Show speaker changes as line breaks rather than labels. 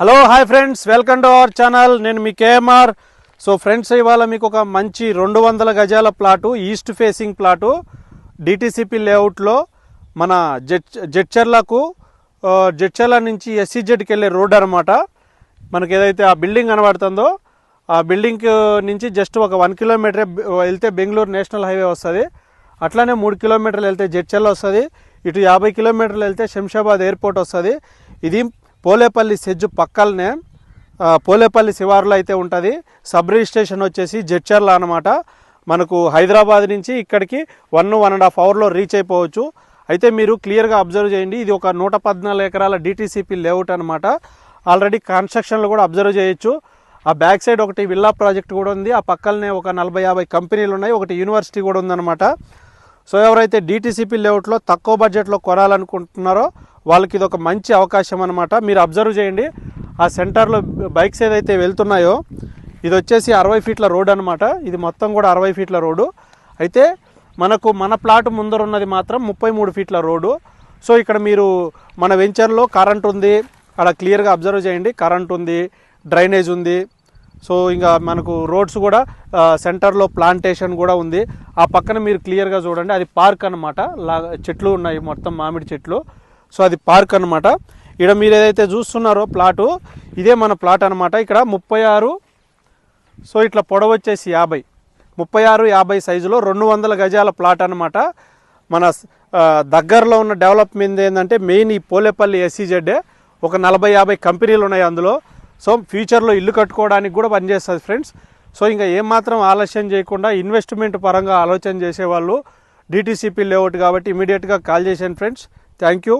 Hello hi friends welcome to our channel నేను మీ KMR. So friends ఇవాళ మీకు ఒక మంచి రెండు వందల గజాల plot east facing plot DTCP లేఅవుట్లో మన జెట్ జడ్చర్లకు జడ్చర్ల నుంచి ఎస్సీజెడ్కి వెళ్ళే రోడ్ అనమాట మనకి ఏదైతే ఆ బిల్డింగ్ కనబడుతుందో ఆ బిల్డింగ్ నుంచి జస్ట్ ఒక వన్ కిలోమీటర్ వెళ్తే బెంగళూరు నేషనల్ హైవే వస్తుంది. అట్లానే మూడు కిలోమీటర్లు వెళ్తే జడ్చర్ల వస్తుంది. ఇటు యాభై కిలోమీటర్లు వెళ్తే శంషాబాద్ ఎయిర్పోర్ట్ వస్తుంది. ఇది పోలేపల్లి సెజ్జు పక్కలనే పోలేపల్లి శివారులో అయితే ఉంటుంది. సబ్ రిజిస్ట్రేషన్ వచ్చేసి జడ్చర్ల అనమాట మనకు హైదరాబాద్ నుంచి ఇక్కడికి వన్ వన్ అండ్ హాఫ్ అవర్లో రీచ్ అయిపోవచ్చు. అయితే మీరు క్లియర్గా అబ్జర్వ్ చేయండి. ఇది ఒక నూట పద్నాలుగు ఎకరాల డిటీసీపీ లేఅవుట్ అనమాట ఆల్రెడీ కన్స్ట్రక్షన్లు కూడా అబ్జర్వ్ చేయొచ్చు. ఆ బ్యాక్ సైడ్ ఒకటి విల్లా ప్రాజెక్ట్ కూడా ఉంది. ఆ పక్కలనే ఒక నలభై యాభై కంపెనీలు ఉన్నాయి. ఒకటి యూనివర్సిటీ కూడా ఉందన్నమాట. సో ఎవరైతే డిటీసీపీ లేఅవుట్లో తక్కువ బడ్జెట్లో కొనాలనుకుంటున్నారో వాళ్ళకి ఇది ఒక మంచి అవకాశం అనమాట మీరు అబ్జర్వ్ చేయండి. ఆ సెంటర్లో బైక్స్ ఏదైతే వెళ్తున్నాయో ఇది వచ్చేసి అరవై ఫీట్ల రోడ్ అనమాట ఇది మొత్తం కూడా అరవై ఫీట్ల రోడ్డు. అయితే మనకు మన ప్లాట్ ముందర ఉన్నది మాత్రం ముప్పై మూడు ఫీట్ల రోడ్డు. సో ఇక్కడ మీరు మన వెంచర్లో కరెంట్ ఉంది. అక్కడ క్లియర్గా అబ్జర్వ్ చేయండి. కరెంట్ ఉంది డ్రైనేజ్ ఉంది. సో ఇంకా మనకు రోడ్స్ కూడా సెంటర్లో ప్లాంటేషన్ కూడా ఉంది. ఆ పక్కన మీరు క్లియర్గా చూడండి. అది పార్క్ అనమాట లా చెట్లు ఉన్నాయి మొత్తం మామిడి చెట్లు. సో అది పార్క్ అనమాట ఇక్కడ మీరు ఏదైతే చూస్తున్నారో ప్లాటు ఇదే మన ప్లాట్ అనమాట ఇక్కడ ముప్పై ఆరు సో ఇట్లా పొడవు వచ్చేసి యాభై. ముప్పై ఆరు యాభై సైజులో రెండు వందల గజాల ప్లాట్ అనమాట మన దగ్గరలో ఉన్న డెవలప్మెంట్ ఏంటంటే మెయిన్ ఈ పోలేపల్లి ఎస్సీజెడ్డే ఒక నలభై యాభై కంపెనీలు ఉన్నాయి అందులో. సో ఫ్యూచర్లో ఇల్లు కట్టుకోవడానికి కూడా పనిచేస్తుంది ఫ్రెండ్స్. సో ఇంకా ఏమాత్రం ఆలస్యం చేయకుండా ఇన్వెస్ట్మెంట్ పరంగా ఆలోచన చేసేవాళ్ళు. డిటీసీపీ లేఅవుట్ కాబట్టి ఇమీడియట్గా కాల్ చేశాను ఫ్రెండ్స్. Thank you.